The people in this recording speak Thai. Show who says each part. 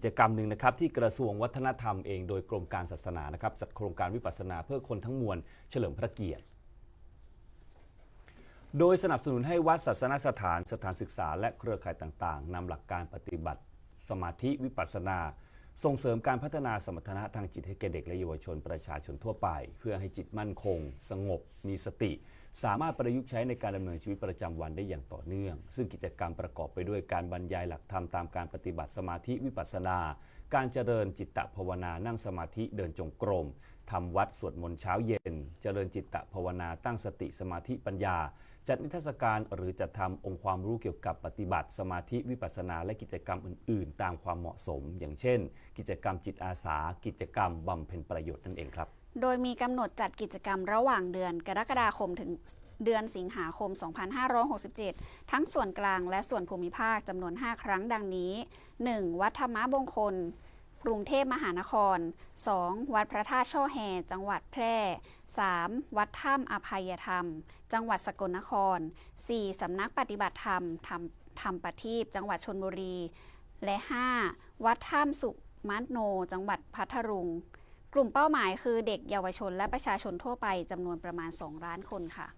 Speaker 1: กิจกรรมหนึ่งนะครับที่กระทรวงวัฒนธรรมเองโดยกรมการศาสนานะครับจัดโครงการวิปัสสนาเพื่อคนทั้งมวลเฉลิมพระเกียรติ โดยสนับสนุนให้วัดศาสนสถานสถานศึกษา และเครือข่ายต่างๆนำหลักการปฏิบัติ สมาธิวิปัสสนา ส่งเสริมการพัฒนาสมรรถนะทางจิตให้แก่เด็กและเยาวชนประชาชนทั่วไป เพื่อให้จิตมั่นคง สงบ มีสติ สามารถประยุกต์ใช้ในการดำเนินชีวิตประจำวันได้อย่างต่อเนื่อง ซึ่งกิจกรรมประกอบไปด้วยการบรรยายหลักธรรมตามการปฏิบัติสมาธิวิปัสสนา การเจริญจิตตภาวนานั่งสมาธิเดินจงกรมทำวัดสวดมนต์เช้าเย็น เจริญจิตตภาวนาตั้งสติสมาธิปัญญา จัดนิทรรศการหรือจัดทำองค์ความรู้เกี่ยวกับปฏิบัติ สมาธิวิปัสสนาและกิจกรรมอื่น ๆ ตามความเหมาะสม อย่างเช่น กิจกรรมจิตอาสา กิจกรรมบำเพ็ญประโยชน์นั่นเองครับ
Speaker 2: โดยมีกำหนดจัดกิจกรรมระหว่างเดือนกรกฎาคมถึง เดือนสิงหาคม 2567 ทั้งส่วนกลางและส่วนภูมิภาคจำนวน 5 ครั้งดังนี้ 1. วัดธรรมบงคล กรุงเทพมหานคร 2. วัดพระธาตุช่อแฮจังหวัดแพร่ 3. วัดถ้ำอภัยธรรม จังหวัดสกลนคร 4. สำนักปฏิบัติธรรมธรรมธรรมประทีปจังหวัดชนบุรี และ 5. วัดถ้ำสุมัตโน จังหวัดพัทลุงกลุ่มเป้าหมายคือเด็กเยาวชนและประชาชนทั่วไปจำนวนประมาณ 2 ล้านคนค่ะ